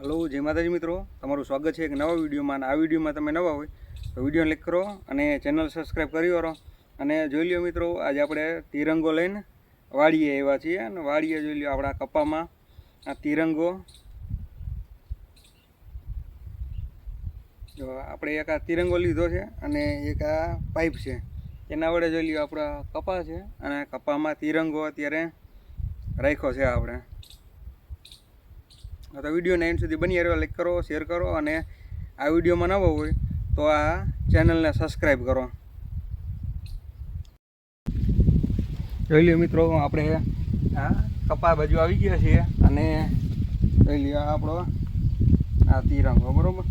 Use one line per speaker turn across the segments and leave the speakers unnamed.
Hello, જય માતાજી મિત્રો. તમારું સ્વાગત છે એક નવા વિડીયોમાં. અને આ વિડીયોમાં તમે નવા હોય તો વીડિયો ક્લિક કરો અને ચેનલ સબસ્ક્રાઈબ કરી વાળો. અને જોઈ લ્યો મિત્રો, આજે આપણે તિરંગો લઈને વાડીએ એવા છીએ. અને વાડીએ જોઈ લ્યો આપણા કપામાં આ તિરંગો. જો, આપણે એક આ તિરંગો લીધો છે અને એક આ પાઇપ છે. એના વડે જોઈ લ્યો આપણા કપા છે. અને કપામાં તિરંગો અત્યારે રાખ્યો છે આપણે. તો વિડીયોને એન્ડ સુધી બની રહેવા લાઈક કરો શેર કરો અને આ વિડીયોમાં નવો હોય તો આ ચેનલને સબસ્ક્રાઈબ કરો. જોઈ લ્યો મિત્રો, આપણે આ કપા બાજુ આવી ગયા છીએ અને જોઈ લ્યો આપણો આ તિરંગો, બરોબર?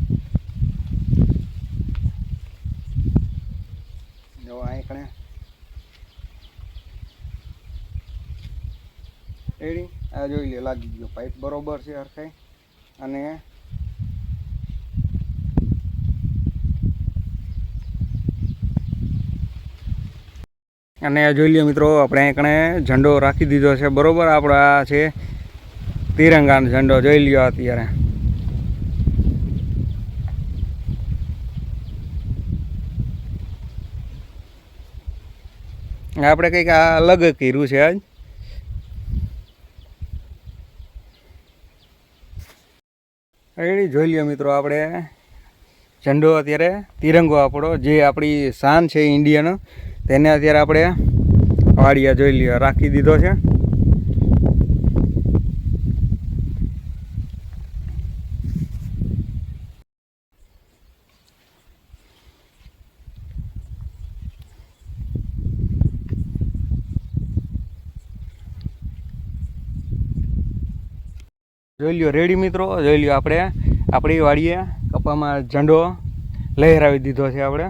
જો આ કણે રેડી? આ જોઈ લે, લાગી ગયો પાઇપ બરોબર છે હરખાઈ? અને અને જોઈ લ્યો મિત્રો, આપણે એકણે ઝંડો રાખી દીધો છે. બરોબર આપણો આ છે તિરંગાનો ઝંડો. જોઈ લ્યો અત્યારે. આપણે કંઈક આ અલગ કર્યું છે આજ. રેડી જોઈ લ્યો મિત્રો આપણે. ઝંડો અત્યારે તિરંગો આપણો જે આપણી શાન છે ઇન્ડિયાનો, તેને અત્યારે આપણે વાડિયા જોઈ લ્યો, રાખી દીધો છે. જોઈ લ્યો રેડી મિત્રો? જોઈ લ્યો આપણે. આપણી વાડીએ કપામાં ઝંડો લહેરાવી દીધો છે આપણે.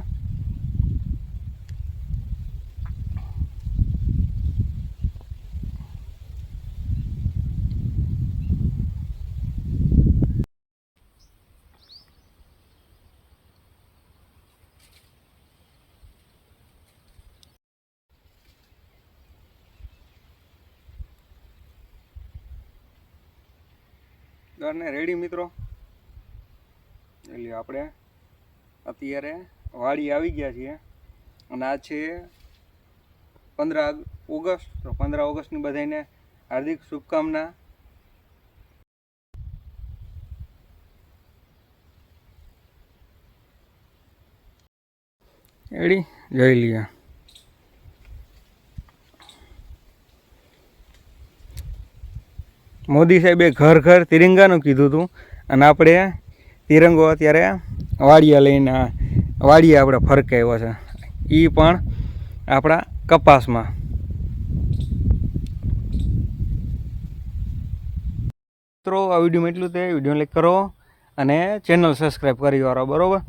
ઘરને રેડી મિત્રો? એટલે આપણે અત્યારે વાડી આવી ગયા છીએ. અને આ છે પંદર ઓગસ્ટ. તો પંદર ઓગસ્ટની બધાને હાર્દિક શુભકામના. રેડી જોઈ લઈએ મોદી સાહેબે ઘર ઘર તિરંગાનું કીધું હતું. અને આપણે તિરંગો અત્યારે વાડિયા લઈને, વાડિયા આપણે ફરકાવ્યો છે. એ પણ આપણા કપાસમાં. મિત્રો, આ વિડીયોમાં એટલું તે વીડિયો લાઈક કરો અને ચેનલ સબસ્ક્રાઈબ કરી વાળો બરાબર?